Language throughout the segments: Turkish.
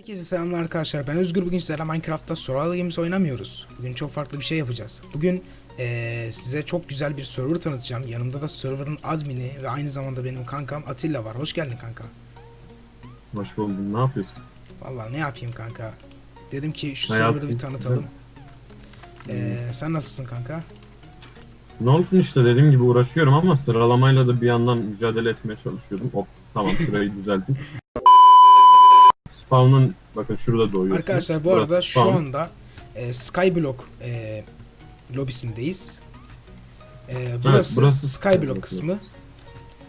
Herkese selamlar arkadaşlar. Ben Özgür. Bugün sizlerle Minecraft'ta Survival Games oynamıyoruz. Bugün çok farklı bir şey yapacağız. Bugün eee, size çok güzel bir server tanıtacağım. Yanımda da server'ın admini ve aynı zamanda benim kankam Atilla var. Hoş geldin kanka. Hoş buldum. Ne yapıyorsun? Vallahi ne yapayım kanka. Dedim ki şu Hayatım, server'ı bir tanıtalım. Eee, sen nasılsın kanka? Ne olsun işte dediğim gibi uğraşıyorum ama sıralamayla da bir yandan mücadele etmeye çalışıyordum. Hop tamam şurayı düzelttim. Spawn'ın bakın şurada doğuyorsunuz. Arkadaşlar bu Burası arada şu spawn. anda eee, Skyblock eee lobisindeyiz. Eee, burası, burası Skyblock Skyblock kısmı.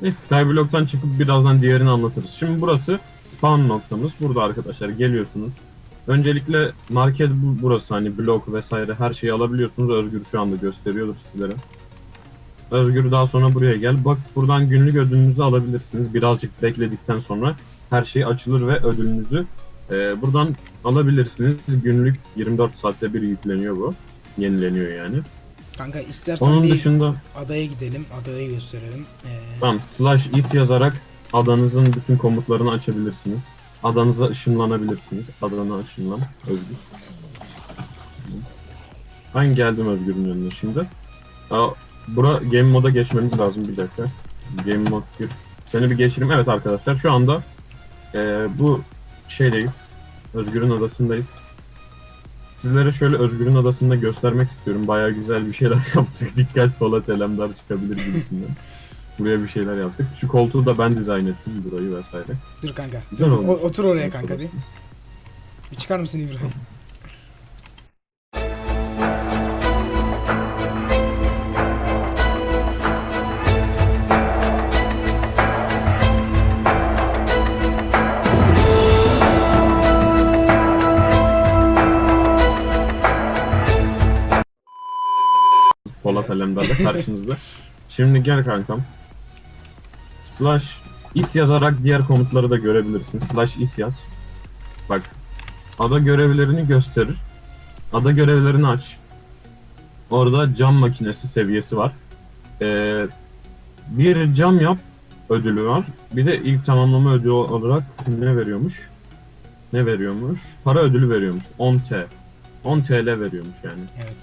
Neyse Skyblock'tan çıkıp birazdan diğerini anlatırız. Şimdi burası spawn noktamız. Burada arkadaşlar geliyorsunuz. Öncelikle market bu- burası hani blok vesaire her şeyi alabiliyorsunuz. Özgür şu anda gösteriyordur sizlere. Özgür daha sonra buraya gel. Bak buradan günlük ödülünüzü alabilirsiniz. Birazcık bekledikten sonra her şey açılır ve ödülünüzü e, buradan alabilirsiniz. Günlük 24 saatte bir yükleniyor bu. Yenileniyor yani. Kanka istersen Onun bir dışında adaya gidelim. Adayı gösterelim. Eee, Tamam slash is yazarak adanızın bütün komutlarını açabilirsiniz. Adanıza ışınlanabilirsiniz. Adana ışınlan Özgür. Ben geldim Özgür'ün yanına şimdi. Aa, bura game moda geçmemiz lazım bir dakika. Game mod bir. Seni bir geçireyim. Evet arkadaşlar şu anda eee, bu şeydeyiz. Özgür'ün adasındayız. Sizlere şöyle Özgür'ün adasında göstermek istiyorum. Bayağı güzel bir şeyler yaptık. Dikkat Polat Elemdar çıkabilir gibisinden. Buraya bir şeyler yaptık. Şu koltuğu da ben dizayn ettim burayı vesaire. Dur kanka. Güzel O- olmuş. otur oraya kanka bir. Bir çıkar mısın İbrahim? Polat Alemdar da karşınızda. Şimdi gel kankam. Slash is yazarak diğer komutları da görebilirsin. Slash is yaz. Bak. Ada görevlerini gösterir. Ada görevlerini aç. Orada cam makinesi seviyesi var. Ee, bir cam yap ödülü var. Bir de ilk tamamlama ödülü olarak ne veriyormuş? Ne veriyormuş? Para ödülü veriyormuş. 10 T. 10 TL veriyormuş yani. Evet.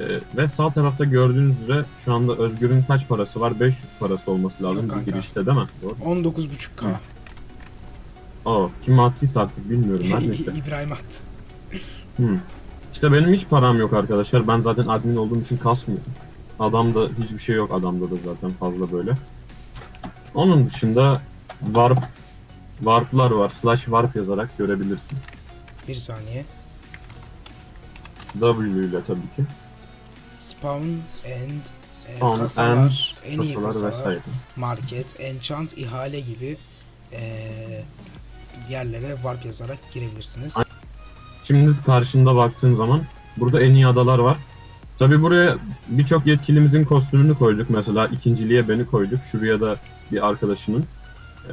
Ee, ve sağ tarafta gördüğünüz üzere şu anda Özgür'ün kaç parası var? 500 parası olması lazım Yok kanka. girişte değil mi? Doğru. 19.5k. Evet. Aa, kim attıysa artık bilmiyorum her neyse. İbrahim attı. Hmm. İşte benim hiç param yok arkadaşlar. Ben zaten admin olduğum için kasmıyorum. Adamda hiçbir şey yok adamda da zaten fazla böyle. Onun dışında warp warp'lar var. Slash warp yazarak görebilirsin. Bir saniye. W ile tabii ki. Spawn and e, kasalar, and en iyi kasalar kasalar, vesaire. market, enchant, ihale gibi e, yerlere warp yazarak girebilirsiniz. Şimdi karşında baktığın zaman burada en iyi adalar var. Tabi buraya birçok yetkilimizin kostümünü koyduk. Mesela ikinciliğe beni koyduk. Şuraya da bir arkadaşının. Ee,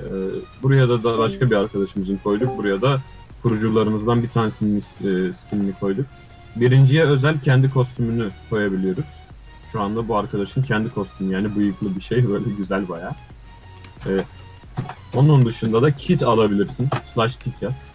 buraya da, da başka bir arkadaşımızın koyduk. Buraya da kurucularımızdan bir tanesinin e, skinini koyduk. Birinciye özel kendi kostümünü koyabiliyoruz. Şu anda bu arkadaşın kendi kostümü yani bıyıklı bir şey böyle güzel bayağı. Ee, onun dışında da kit alabilirsin. Slash kit yaz.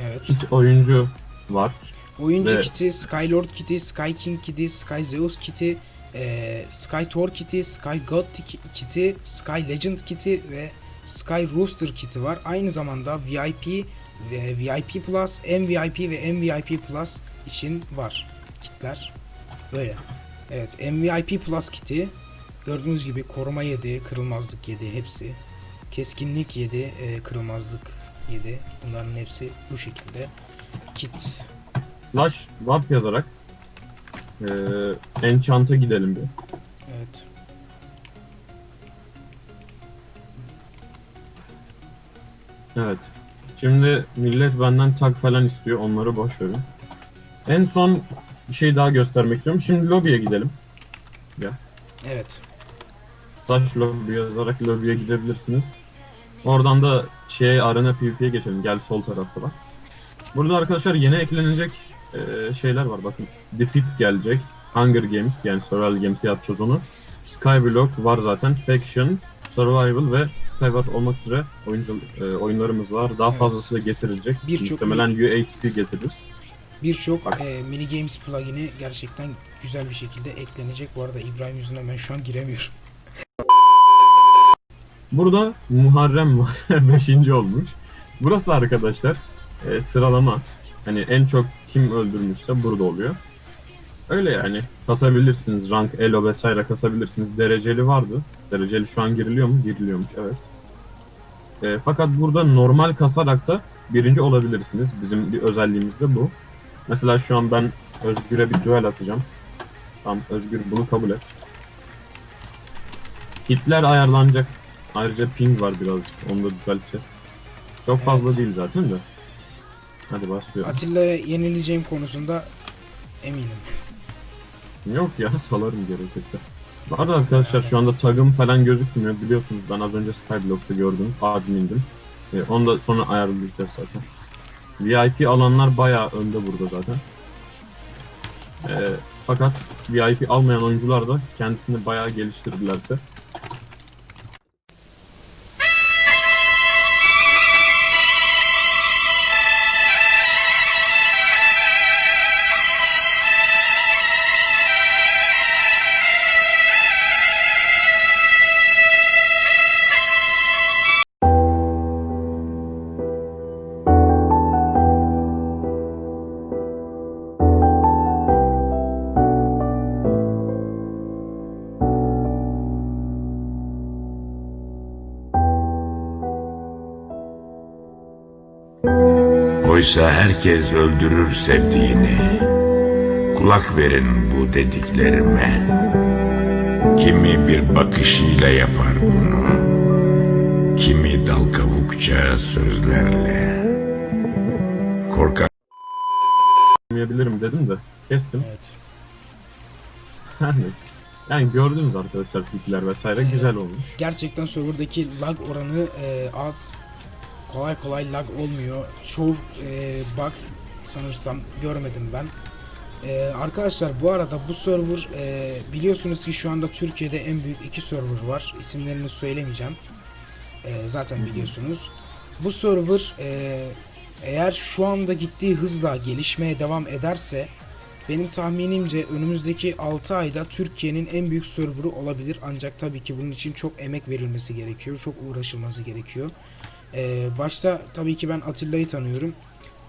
Evet. Kit oyuncu var. Oyuncu Ve- kiti, Skylord kiti, Sky King kiti, Sky Zeus kiti, e, Sky Thor kiti, Sky God ti- kiti, Sky Legend kiti ve Sky Rooster kiti var. Aynı zamanda VIP VIP Plus, MVP ve MVP Plus için var kitler. Böyle. Evet, MVP Plus kiti gördüğünüz gibi koruma 7, kırılmazlık 7 hepsi. Keskinlik 7, e, kırılmazlık 7. Bunların hepsi bu şekilde. Kit Slash warp yazarak eee enchant'a gidelim bir. Evet. Evet. Şimdi millet benden tag falan istiyor. Onları boş verin. En son bir şey daha göstermek istiyorum. Şimdi lobiye gidelim. Evet. Slash lobby yazarak lobiye gidebilirsiniz. Oradan da şey arena PvP'ye geçelim. Gel sol tarafta bak. Burada arkadaşlar yeni eklenecek eee, şeyler var. Bakın The Pit gelecek. Hunger Games yani Survival Games yapacağız onu. Skyblock var zaten. Faction, Survival ve Skywars olmak üzere oyuncu e, oyunlarımız var. Daha Evet. fazlası da getirilecek. Birçok Muhtemelen UHC getiririz. Birçok e, mini games plugin'i gerçekten güzel bir şekilde eklenecek. Bu arada İbrahim yüzünden ben şu an giremiyorum. Burada Muharrem var. 5. olmuş. Burası arkadaşlar e, sıralama. Hani en çok kim öldürmüşse burada oluyor. Öyle yani. Kasabilirsiniz. Rank, elo vesaire kasabilirsiniz. Dereceli vardı. Dereceli şu an giriliyor mu? Giriliyormuş evet. E, fakat burada normal kasarak da birinci olabilirsiniz. Bizim bir özelliğimiz de bu. Mesela şu an ben Özgür'e bir duel atacağım. Tamam Özgür bunu kabul et. Hitler ayarlanacak. Ayrıca ping var birazcık. Onu da düzelteceğiz. Çok Evet. fazla değil zaten de. Hadi başlayalım. Atilla'ya yenileceğim konusunda eminim. Yok ya salarım gerekirse. Bu arkadaşlar şu anda tagım falan gözükmüyor. Biliyorsunuz ben az önce Skyblock'ta gördüm. Admin'dim. Ee, onu da sonra ayarlayacağız zaten. VIP alanlar bayağı önde burada zaten. Ee, fakat VIP almayan oyuncular da kendisini bayağı geliştirdilerse Oysa herkes öldürür sevdiğini. Kulak verin bu dediklerime. Kimi bir bakışıyla yapar bunu. Kimi dal kavukça sözlerle. Korkak yapmayabilirim dedim de kestim. Evet. Her neyse. Yani gördünüz arkadaşlar pikler vesaire güzel olmuş. Gerçekten serverdaki lag oranı e, az. Kolay kolay lag olmuyor. Çoğu e, bug sanırsam görmedim ben. E, arkadaşlar bu arada bu server e, biliyorsunuz ki şu anda Türkiye'de en büyük iki server var. İsimlerini söylemeyeceğim. E, zaten biliyorsunuz. Bu server e, eğer şu anda gittiği hızla gelişmeye devam ederse benim tahminimce önümüzdeki 6 ayda Türkiye'nin en büyük serverı olabilir. Ancak tabii ki bunun için çok emek verilmesi gerekiyor. Çok uğraşılması gerekiyor. Ee, başta tabii ki ben Atilla'yı tanıyorum.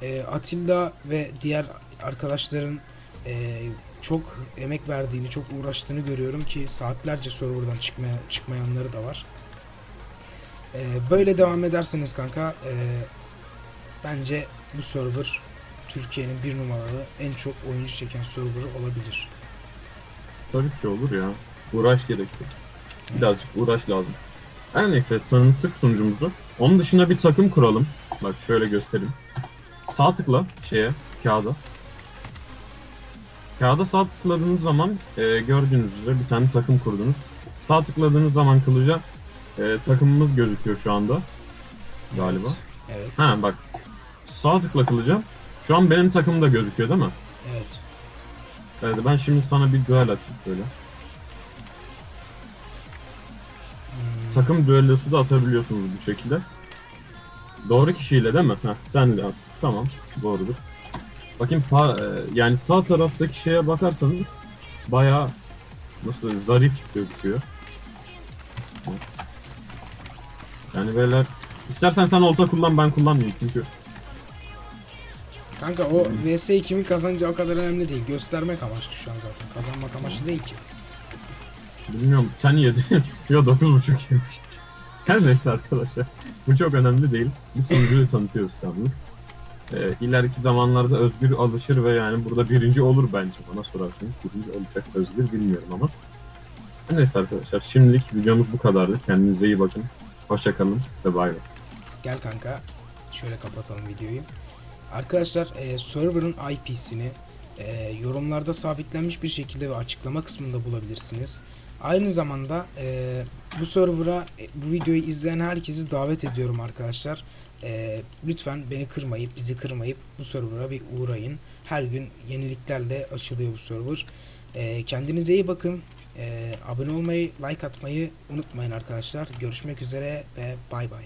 Ee, Atilla ve diğer arkadaşların e, çok emek verdiğini, çok uğraştığını görüyorum ki saatlerce serverdan çıkmaya, çıkmayanları da var. Ee, böyle devam ederseniz kanka e, bence bu server Türkiye'nin bir numaralı en çok oyuncu çeken serverı olabilir. Tabii ki olur ya. Uğraş gerekli. Birazcık uğraş lazım. Her neyse tanıttık sunucumuzu. Onun dışında bir takım kuralım. Bak şöyle göstereyim. Sağ tıkla şeye, kağıda. Kağıda sağ tıkladığınız zaman e, gördüğünüz üzere bir tane takım kurdunuz. Sağ tıkladığınız zaman kılıca e, takımımız gözüküyor şu anda. Galiba. Evet, Ha bak. Sağ tıkla kılıca. Şu an benim takım da gözüküyor değil mi? evet. Evet ben şimdi sana bir duel atayım böyle. Takım düellosu da atabiliyorsunuz bu şekilde. Doğru kişiyle değil mi? Heh, sen de at. Tamam. Doğrudur. Bakayım pa- e, yani sağ taraftaki şeye bakarsanız bayağı nasıl zarif gözüküyor. Yani beyler istersen sen olta kullan ben kullanmayayım çünkü Kanka o VS'yi kimin kazanacağı o kadar önemli değil. Göstermek amaçlı şu an zaten. Kazanmak amaçlı değil ki. Bilmiyorum sen yedi. Yo 9.5 yemiş. Her neyse arkadaşlar. Bu çok önemli değil. Biz sunucuyu tanıtıyoruz anlık. Ee, ileriki zamanlarda Özgür alışır ve yani burada birinci olur bence bana sorarsanız. Birinci olacak Özgür bilmiyorum ama. Her neyse arkadaşlar şimdilik videomuz bu kadardı. Kendinize iyi bakın. Hoşçakalın ve bay bay. Gel kanka. Şöyle kapatalım videoyu. Arkadaşlar e, server'ın IP'sini e, yorumlarda sabitlenmiş bir şekilde ve açıklama kısmında bulabilirsiniz. Aynı zamanda e, bu server'a e, bu videoyu izleyen herkesi davet ediyorum arkadaşlar. E, lütfen beni kırmayıp bizi kırmayıp bu server'a bir uğrayın. Her gün yeniliklerle açılıyor bu server. E, kendinize iyi bakın. Ee, abone olmayı, like atmayı unutmayın arkadaşlar. Görüşmek üzere ve bay bay.